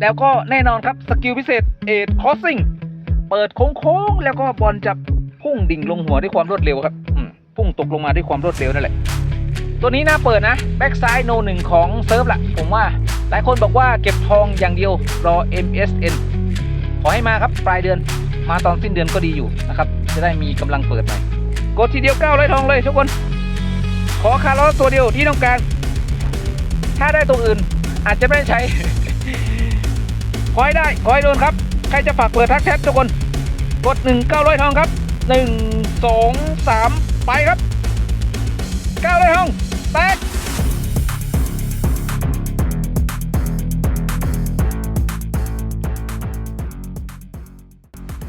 แล้วก็แน่นอนครับสกิลพิเศษเอ็ดคอสซิ่งเปิดโค้งๆแล้วก็บอลจะพุ่งดิ่งลงหัวด้วยความรวดเร็วครับพุ่งตกลงมาด้วยความรวดเร็วนั่นแหละ ตัวนี้น่าเปิดนะแบ็กซ้ายโนหนึ่งของเซิร์ฟละผมว่าหลายคนบอกว่าเก็บทองอย่างเดียวรอ MSN ขอให้มาครับปลายเดือนมาตอนสิ้นเดือนก็ดีอยู่นะครับจะได้มีกำลังเปิดหน่กดทีเดียว900ทองเลยทุกคน ขอคาร์ลอสตัวเดียวที่ต้องการ ถ้าได้ตัวอื่นอาจจะไม่ได้ใช้ ขอให้ได้ขอให้โดนครับ ใครจะฝากเปิดทักแชททุกคน กด 1 900ทองครับ 1 2 3 ไปครับ900ทองแตก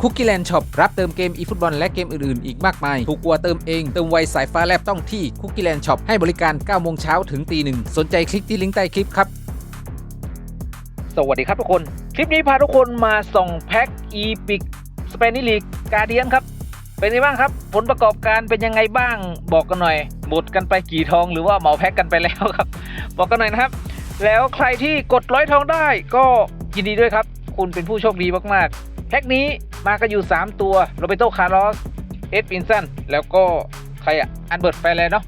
คุกกี้แลนด์ช็อปรับเติมเกมอีฟุตบอลและเกมอื่น ๆ อีกมากมาย ถูกกว่าเติมเอง เติมไวสายฟ้าแลบต้องที่คุกกี้แลนด์ช็อปให้บริการ 9 โมงเช้าถึงตีหนึ่ง สนใจคลิกที่ลิงก์ใต้คลิปครับ สวัสดีครับทุกคน คลิปนี้พาทุกคนมาส่องแพ็คอีพิกสเปนิลีกกาเดียนครับ เป็นไงบ้างครับ ผลประกอบการเป็นยังไงบ้าง บอกกันหน่อย หมดกันไปกี่ทองหรือว่าเหมาแพ็คกันไปแล้วครับ บอกกันหน่อยนะครับ แล้วใครที่กดร้อยทองได้ก็ยินดีด้วยครับ คุณเป็นผู้โชคดีมากๆ แพ็คนี้มากันอยู่ 3 ตัวโรเบโตคาร์ลอสเอ็ดวินสันแล้วก็ใครอะอันเบิร์ตแฟร์แลนด์เนาะ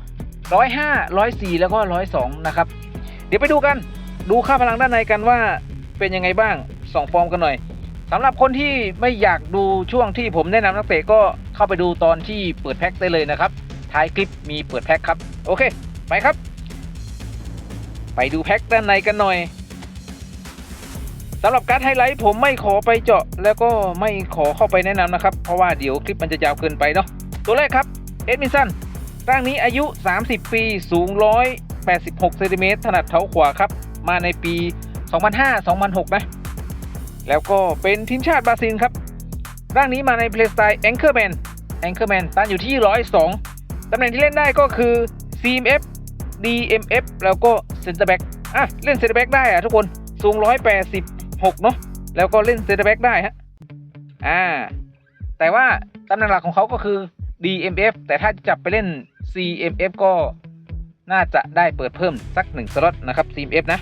ร้อยห้าร้อยสี่แล้วก็ร้อยสองนะครับ เดี๋ยวไปดูกัน ดูค่าพลังด้านในกันว่า เป็นยังไงบ้างส่องฟอร์มกันหน่อยสำหรับคนที่ไม่อยากดูช่วงที่ผมแนะนำนักเตะก็เข้าไปดูตอนที่เปิดแพ็คได้เลยนะครับ ท้ายคลิปมีเปิดแพ็คครับ โอเค ไปครับ ไปดูแพ็คด้านในกันหน่อยสำหรับการไฮไลท์ผมไม่ขอไปเจาะ แล้วก็ไม่ขอเข้าไปแนะนำนะครับ เพราะว่าเดี๋ยวคลิปมันจะยาวเกินไปเนาะตัวแรกครับเอ็ดมินสันร่างนี้อายุ 30 ปี สูง 186 เซนติเมตร ถนัดเท้าขวาครับ มาในปี 2005-2006 นะ แล้วก็เป็นทีมชาติบราซิลครับ ร่างนี้มาในเพลย์สไตล์แองเกอร์แมนแองเกอร์แมนตั้งอยู่ที่ 102 ตำแหน่งที่เล่นได้ก็คือ CMF DMF แล้วก็เซนเตอร์แบ็กอะ เล่นเซนเตอร์แบ็กได้อะทุกคนสูง 186 เนาะแล้วก็เล่นเซนเตอร์แบ็กได้ฮะอ่า แต่ว่าตำแหน่งหลักของเขาก็คือ DMF แต่ถ้าจะจับไปเล่น CMF ก็น่าจะได้เปิดเพิ่มสักหนึ่งสล็อตนะครับ CMF นะ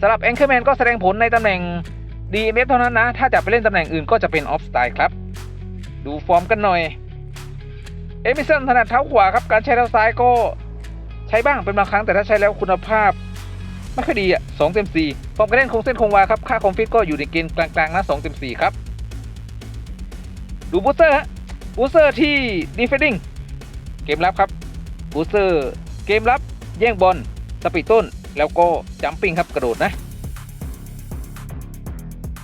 สำหรับ Anchorman ก็แสดงผลในตำแหน่ง DMF เท่านั้นนะ ถ้าจะไปเล่นตำแหน่งอื่นก็จะเป็น Off Style ครับ ดูฟอร์มกันหน่อย เอมิสันถนัดเท้าขวาครับ การใช้เท้าซ้ายก็ใช้บ้างเป็นบางครั้งแต่ถ้าใช้แล้วคุณภาพ ไม่ค่อยดีอะสองเต็มสี่ฟอร์มการเล่นคงเส้นคงวาครับ ค่าคอมฟิตก็อยู่ในเกณฑ์กลางๆนะสองเต็มสี่ครับ ดูบูสเตอร์ฮะบูสเตอร์ที่ดีเฟนดิ้งเกมรับครับบูสเตอร์เกมรับแย่งบอลสปีดต้น แล้วก็จัมปิ้งครับกระโดดนะ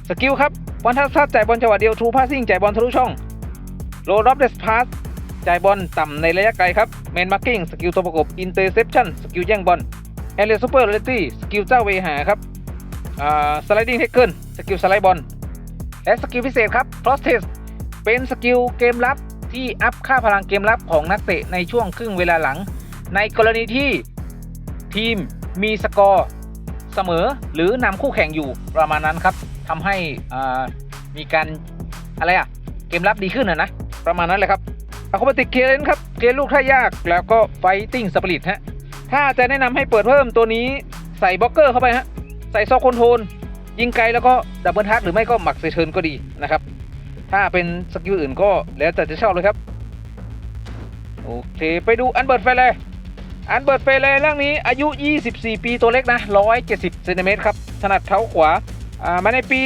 สกิลครับวันทัศน์จ่ายบอลจังหวะเดียวทูพาสซิ่งจ่ายบอลทะลุช่องโรดอฟเดสพาสจ่ายบอลต่ำในระยะไกลครับแมนมาร์กิ้งสกิลตัวประกบอินเตอร์เซปชั่นสกิลแย่งบอลแอเรียซูเปอร์เรตี้สกิลเจ้าเวหาครับอ่าสไลดิ้งเทคเกิลสกิลสไลด์บอลและสกิลพิเศษครับ cross test เป็นสกิลเกมรับที่อัพค่าพลังเกมรับของนักเตะในช่วงครึ่งเวลาหลัง ในกรณีที่ทีม มีสกอร์เสมอหรือนำคู่แข่งอยู่ประมาณนั้นครับทำให้มีการอะไรอะเกมรับดีขึ้นนะนะประมาณนั้นเลยครับอะโคบติกเคเลนครับเกมลูกท่ายากแล้วก็ไฟติ้งสปริตฮะถ้าจะแนะนำให้เปิดเพิ่มตัวนี้ใส่บล็อกเกอร์เข้าไปฮะใส่ซอกคอนโทรลยิงไกลแล้วก็ดับเบิลทักหรือไม่ก็หมักเซเทิร์นก็ดีนะครับ ถ้าเป็นสกิลอื่นก็แล้วแต่จะชอบเลยครับ โอเค ไปดูอันเบิร์ตเฟเลย อันเบิร์ตเฟเลยร่างนี้อายุ 24 ปีตัวเล็กนะ 170เซนติเมตรครับ ถนัดเท้าขวาอ่ามาในปี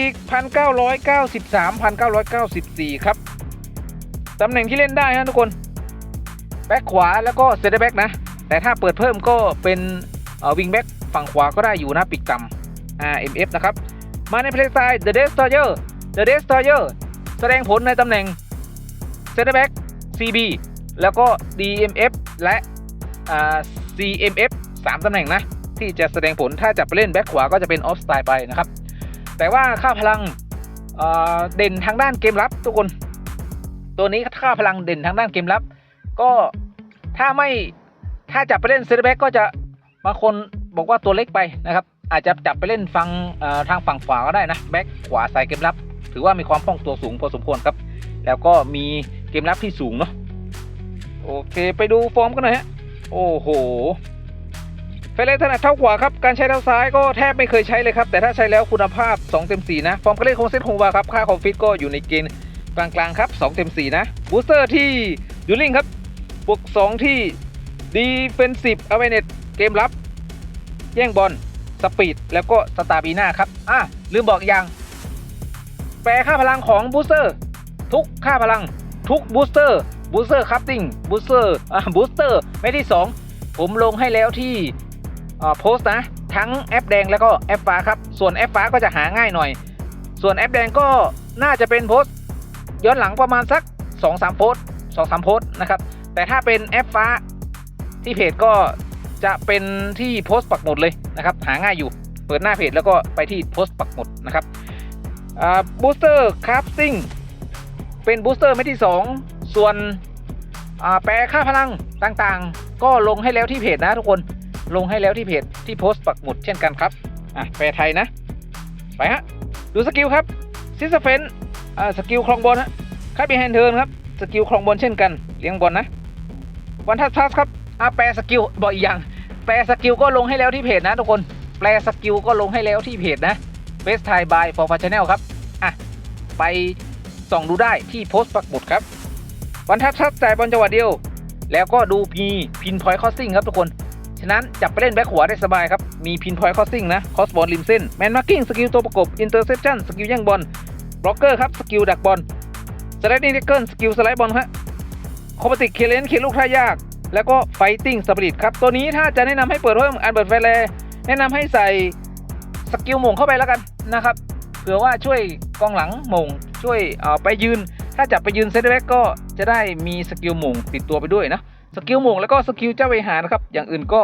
1993 1994 ครับ ตำแหน่งที่เล่นได้นะทุกคน แบ็คขวาแล้วก็เซนเตอร์แบ็กนะ แต่ถ้าเปิดเพิ่มก็เป็นวิงแบ็กฝั่งขวาก็ได้อยู่นะปีกต่ำ RMF นะครับ มาในเพลย์สไตล์ The Destroyer The Destroyer แสดงผลในตำแหน่ง Center Back CB แล้วก็ DMF และอ่า CMF 3 ตำแหน่งนะ ที่จะแสดงผลถ้าจะไปเล่นแบ็คขวาก็จะเป็น Off Style ไปนะครับ แต่ว่าค่าพลังเเด่นทางด้านเกมรับทุกคน ตัวนี้ค่าพลังเด่นทางด้านเกมรับ ก็ถ้าไม่ถ้าจับไปเล่นเซนเตอร์แบ็กก็จะบางคนบอกว่าตัวเล็กไปนะครับ อาจจะจับไปเล่นฟังทางฝั่งขวาก็ได้นะแบ็คขวาสายเกมรับ ถือว่ามีความคล่องตัวสูงพอสมควรครับ แล้วก็มีเกมรับที่สูงเนาะโอเค ไปดูฟอร์มกันหน่อยฮะ โอ้โหเฟเลสถนัดเท้าขวาครับ การใช้เท้าซ้ายก็แทบไม่เคยใช้เลยครับ แต่ถ้าใช้แล้วคุณภาพ 2 เต็ม 4 นะ ฟอร์มการเล่นของเซตโฮวาครับ ค่าคอมฟิตก็อยู่ในเกณฑ์กลางๆครับ 2 เต็ม 4 นะ บูสเตอร์ที่ยูริงครับ บวก 2 ที่ดีเฟนซีฟอเวเนตเกมรับ แย่งบอล สปีด แล้วก็สตาร์บีนาครับ อะ ลืมบอกอีกอย่าง แปลค่าพลังของบูสเตอร์ ทุกค่าพลัง ทุกบูสเตอร์ บูสเตอร์คัพติ้งบูสเตอร์อ่าบูสเตอร์ไม่ที่ 2 ผมลงให้แล้วที่อ่าโพสต์นะ ทั้งแอปแดงแล้วก็แอปฟ้าครับ ส่วนแอปฟ้าก็จะหาง่ายหน่อย ส่วนแอปแดงก็น่าจะเป็นโพสต์ย้อนหลังประมาณสัก 2-3 โพสต์2-3 โพสต์นะครับ แต่ถ้าเป็นแอปฟ้าที่เพจก็จะเป็นที่โพสต์ปักหมุดเลยนะครับ หาง่ายอยู่เปิดหน้าเพจแล้วก็ไปที่โพสต์ปักหมุดนะครับบูสเตอร์คราฟติ้งเป็นบูสเตอร์ไม่ที่ 2 ส่วนแปลค่าพลังต่างๆ ก็ลงให้แล้วที่เพจนะทุกคนลงให้แล้วที่เพจที่โพสต์ปักหมุดเช่นกันครับอะแปลไทยนะ ไปฮะ ดูสกิลครับซิสเฟนอ่าสกิลคลองบอลฮะค่าบีแฮนเทิร์นครับสกิลคลองบอลเช่นกันเลี้ยงบอลนะวันทัสพัสครับอ่าแปลสกิลบอกอีกอย่างแปลสกิลก็ลงให้แล้วที่เพจนะทุกคนแปลสกิลก็ลงให้แล้วที่เพจนะเฟสไทยบายฟอร์ฟาชแนลครับอะไปส่องดูได้ที่โพสต์ปักหมุดครับ วันทับทับจ่ายบอลจังหวะเดียว แล้วก็ดูมีพินพอยต์คอสซิ่งครับทุกคน ฉะนั้นจับไปเล่นแบ็คขวาได้สบายครับ มีพินพอยต์คอสซิ่งนะคอสบอลริมเส้นแมนมาร์กิ้งสกิลตัวประกบอินเตอร์เซปชั่นสกิลแย่งบอลบล็อกเกอร์ครับสกิลดักบอลสไลดิ้งเทเกิลสกิลสไลด์บอลฮะคอมบัติกเคเลนเคลูกท่ายาก แล้วก็ไฟติ้งสปิริตครับ ตัวนี้ถ้าจะแนะนำให้เปิดเพิ่มอันเบิร์ตไฟแลแนะนำให้ใส่สกิลหม่งเข้าไปแล้วกันนะครับเผื่อว่าช่วยกองหลังหม่งช่วยเอ่อไปยืน ถ้าจับไปยืนเซตแบ็กก็จะได้มีสกิลหม่งติดตัวไปด้วยนะสกิลหม่งแล้วก็สกิลเจ้าเวหานะครับ อย่างอื่นก็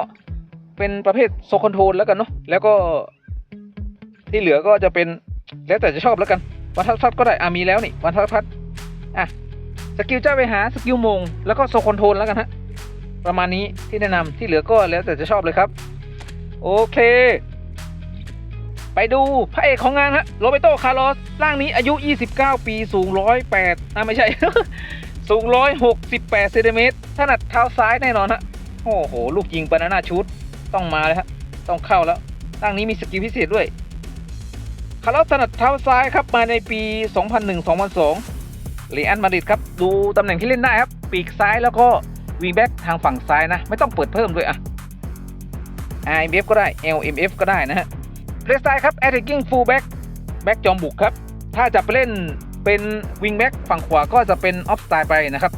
เป็นประเภทโซคอนโทรลแล้วกันเนาะแล้วก็ ที่เหลือก็จะเป็นแล้วแต่จะชอบแล้วกันวันทัดพัดก็ได้อะมีแล้วนี่วันทัดพัดอะสกิลเจ้าเวหาสกิลหม่งแล้วก็โซคอนโทรลแล้วกันฮะประมาณนี้ที่แนะนำที่เหลือก็แล้วแต่จะชอบเลยครับ โอเค ไปดูพระเอกของงานฮะโรเบโตคาร์ลอสร่างนี้อายุ 29 ปีสูง 108อะไม่ใช่ สูง 168เซนติเมตรถนัดเท้าซ้ายแน่นอนฮะโอ้โห ลูกยิงบานาน่าชูดต้องมาเลยฮะต้องเข้าแล้วร่างนี้มีสกิลพิเศษด้วยคาร์ลอสถนัดเท้าซ้ายครับมาในปี 2001-2002เรอันมาดริดครับดูตำแหน่งที่เล่นได้ครับปีกซ้ายแล้วก็วีแบ็กทางฝั่งซ้ายนะ ไม่ต้องเปิดเพิ่มด้วยอะ IMF ก็ได้ LMF ก็ได้นะฮะ เพลสไตล์ครับ attacking full back แบ็กจอมบุกครับ ถ้าจะไปเล่นเป็นวิงแบ็กฝั่งขวาก็จะเป็นออฟสไตล์ไปนะครับ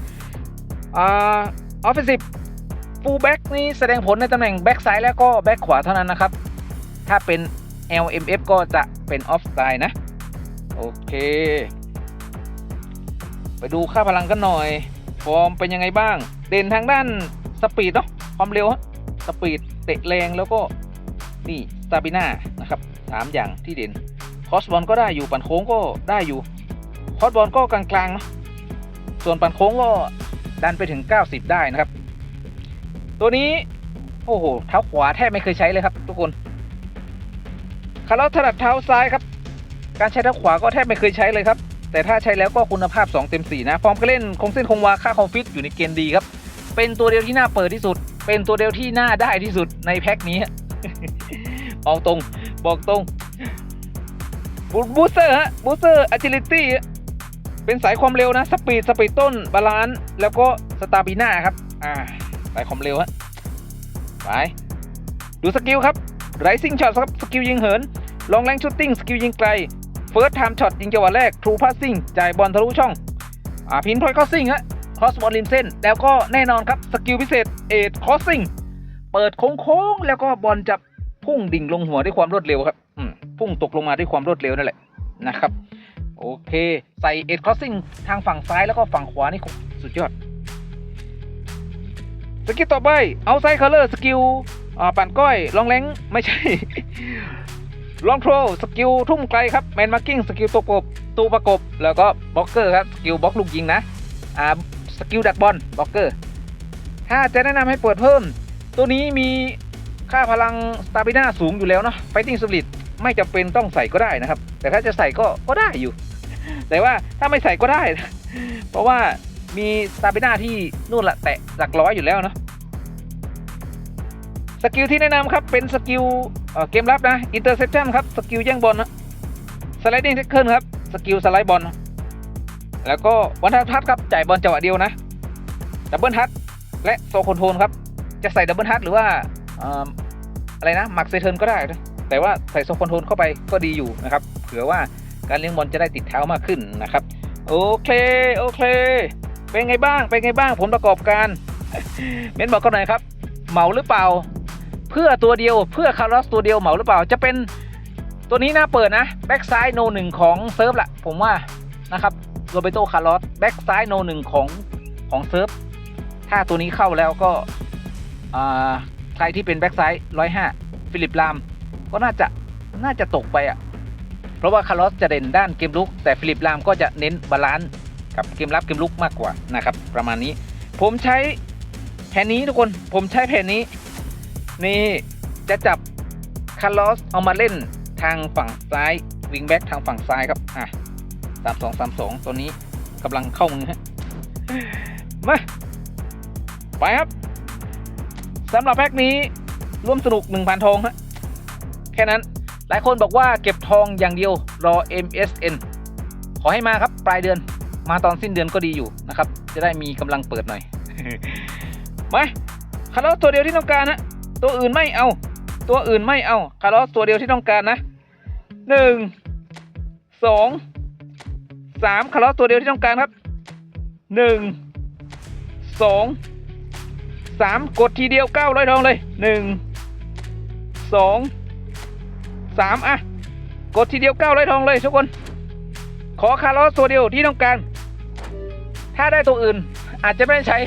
อ่า offensive full back นี่แสดงผลในตำแหน่งแบ็กซ้ายแล้วก็แบ็กขวาเท่านั้นนะครับ ถ้าเป็น LMF ก็จะเป็นออฟสไตล์นะ โอเค ไปดูค่าพลังกันหน่อย ฟอร์มเป็นยังไงบ้าง เด่นทางด้านสปีดเนาะความเร็วสปีดเตะแรงแล้วก็นี่สตาบิน่า สามอย่างที่เด่นคอสบอลก็ได้อยู่ปั่นโค้งก็ได้อยู่คอสบอลก็กลางๆเนาะส่วนปั่นโค้งก็ดันไปถึง 90 ได้นะครับ ตัวนี้โอ้โหเท้าขวาแทบไม่เคยใช้เลยครับ ทุกคนคาร์ลถนัดเท้าซ้ายครับ การใช้เท้าขวาก็แทบไม่เคยใช้เลยครับ แต่ถ้าใช้แล้วก็คุณภาพ 2 เต็ม 4 นะฟอร์มการเล่นคงเส้นคงวาค่าคอมฟิตอยู่ในเกณฑ์ดีครับ เป็นตัวเดียวที่น่าเปิดที่สุด เป็นตัวเดียวที่น่าได้ที่สุดในแพ็คนี้ฮะบอกตรง บอกตรงบูสเตอร์ฮะบูสเตอร์อะจิลิตี้เป็นสายความเร็วนะสปีดสปีดต้นบาลานซ์แล้วก็สตาบิน่าครับอ่าสายความเร็วฮะไปดูสกิลครับไรซิ่งช็อตครับสกิลยิงเหินลองแรงชูตติ้งสกิลยิงไกลเฟิร์สไทม์ช็อตยิงจังหวะแรกทรูพาสซิ่งจ่ายบอลทะลุช่องอ่าพินพอยคอสซิ่งฮะคอสบอลริมเส้น แล้วก็แน่นอนครับสกิลพิเศษเอ็ดคอสซิ่งเปิดโค้งๆแล้วก็บอลจะ พุ่งดิ่งลงหัวด้วยความรวดเร็วครับอืมพุ่งตกลงมาด้วยความรวดเร็วนั่นแหละนะครับ โอเค ใส่เอ็ดคอสซิ่งทางฝั่งซ้ายแล้วก็ฝั่งขวานี่สุดยอด สกิลต่อไปเอาไซคัลเลอร์สกิลอ่าปั่นก้อยลองแรงไม่ใช่ลองโทรสกิลทุ่มไกลครับแมนมาร์กิ้งสกิลตัวประกบตัวประกบ แล้วก็บล็อกเกอร์ครับสกิลบล็อกลูกยิงนะอ่าสกิลดักบอลบล็อกเกอร์ถ้าจะแนะนำให้เปิดเพิ่ม ตัวนี้มี ค่าพลังสตาบิน่าสูงอยู่แล้วเนาะไฟติ้งสปิริตไม่จำเป็นต้องใส่ก็ได้นะครับ แต่ถ้าจะใส่ก็ก็ได้อยู่ แต่ว่าถ้าไม่ใส่ก็ได้นะเพราะว่ามีสตาบิน่าที่นู่นละแตะหลักร้อยอยู่แล้วเนาะสกิลที่แนะนำครับเป็นสกิลเเกมรับนะ interception ครับสกิลแย่งบอลนะ sliding tackle ครับสกิลสไลด์บอลแล้วก็วันทัดครับจ่ายบอลจังหวะเดียวนะดับเบิลทัดและโซคอนโทรลครับจะใส่ดับเบิลทัดหรือว่า อะไรนะหมักเซเทิร์นก็ได้นะแต่ว่าใส่โซคอนโทรลเข้าไปก็ดีอยู่นะครับ เผื่อว่าการเลี้ยงบอลจะได้ติดเท้ามากขึ้นนะครับ โอเคโอเค เป็นไงบ้างเป็นไงบ้างผลประกอบการเม้นบอกกันหน่อยครับ เหมาหรือเปล่า เพื่อตัวเดียวเพื่อคาร์ลสตัวเดียวเหมาหรือเปล่าจะเป็นตัวนี้น่าเปิดนะแบ็กซ้ายโนหนึ่งของเซิร์ฟละผมว่านะครับโรเบโตคาร์ลสแบ็กซ้ายโนหนึ่งของของเซิร์ฟถ้าตัวนี้เข้าแล้วก็ ใครที่เป็นแบ็กซ้ายร้อยห้าฟิลิปลาม ก็น่าจะน่าจะตกไปอะ เพราะว่าคาร์ลอสจะเด่นด้านเกมลุก แต่ฟิลิปลามก็จะเน้นบาลานซ์กับเกมรับเกมลุกมากกว่านะครับ ประมาณนี้ ผมใช้แผนนี้ทุกคนผมใช้แผนนี้ นี่จะจับคาร์ลอสเอามาเล่นทางฝั่งซ้ายวิงแบ็กทางฝั่งซ้ายครับอะสามสองสามสองตัวนี้กำลังเข้ามือฮะมาไปครับ สำหรับแพ็กนี้ร่วมสนุก 1,000 ทองฮะแค่นั้นหลายคนบอกว่าเก็บทองอย่างเดียวรอ MSN ขอให้มาครับปลายเดือนมาตอนสิ้นเดือนก็ดีอยู่นะครับ จะได้มีกำลังเปิดหน่อยมาคาร์ลอสตัวเดียวที่ต้องการนะตัวอื่นไม่เอา ตัวอื่นไม่เอาคาร์ลอสตัวเดียวที่ต้องการนะหนึ่งสองสามคาร์ลอสตัวเดียวที่ต้องการครับหนึ่งสอง สามกดทีเดียวเก้าร้อยทองเลยหนึ่งสองสามอะ กดทีเดียวเก้าร้อยทองเลยทุกคน ขอคาร์ลอสตัวเดียวที่ต้องการ ถ้าได้ตัวอื่นอาจจะไม่ได้ใช้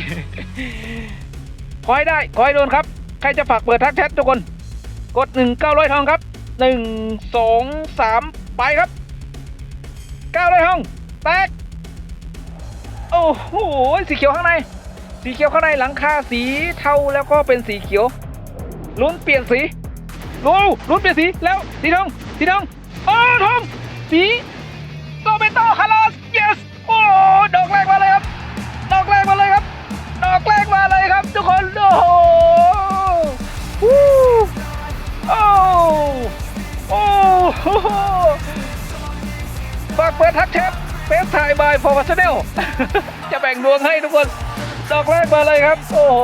ขอให้ได้ ขอให้โดนครับ ใครจะฝากเปิดทักแชททุกคน กดหนึ่งเก้าร้อยทองครับหนึ่งสองสามไปครับเก้าร้อยทอง แตก โอ้โห สีเขียวข้างใน สีเขียวข้างในหลังคาสีเทาแล้วก็เป็นสีเขียว ลุ้นเปลี่ยนสีลุ้นลุ้นเปลี่ยนสีแล้วสีทองสีทองโอ้ทอง อกแรกมาเลยครับ โอ้โห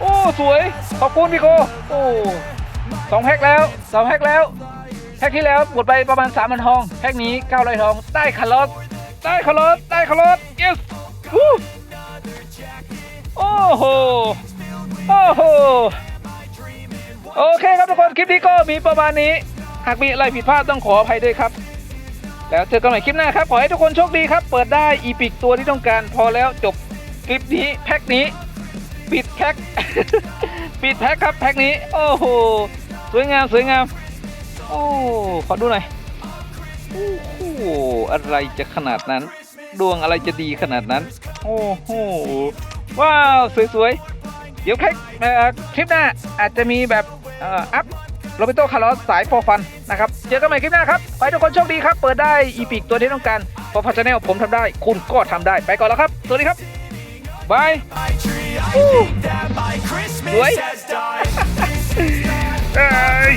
โอ้สวย ขอบคุณพี่โกโอ้สองแพ็คแล้วสองแพ็คแล้วแพ็คที่แล้วหมดไปประมาณ3ามพันทองแพ็คนี้900ทองได้คาร์ลอสได้คาร์ลอสได้คาร์ลอส yes โอ้โหโอ้โหโอเคครับทุกคนคลิปนี้ก็มีประมาณนี้หากมีอะไรผิดพลาดต้องขออภัยด้วยครับแล้วเจอกันใหม่คลิปหน้าครับ ขอให้ทุกคนโชคดีครับ เปิดได้อีพิกตัวที่ต้องการพอแล้วจบ ลิปนี้แพ็คนี้ ปิดแพ็ค ปิดแพ็คครับแพ็คนี้ โอ้โห สวยงามสวยงาม โอ้ ขอดูหน่อย โอ้โห อะไรจะขนาดนั้น ดวงอะไรจะดีขนาดนั้น โอ้โห ว้าว สวยๆ เดี๋ยวแค่เอ่อคลิปหน้าอาจจะมีแบบเอ่ออัพโรเบโตคาร์ลอสสายฟอร์ฟันนะครับ เจอกันใหม่คลิปหน้าครับขอให้ทุกคนโชคดีครับ เปิดได้อีพิกตัวที่ต้องการฟอร์ฟันชาแนลผมทำได้ คุณก็ทำได้ ไปก่อนแล้วครับ สวัสดีครับ บายสวยเอ้ย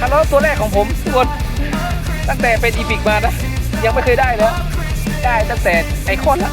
คาร์ลอสตัวแรกของผมทุกคนตั้งแต่เป็นอีพิกมานะ ยังไม่เคยได้เลยได้ตั้งแต่ไอคอนละ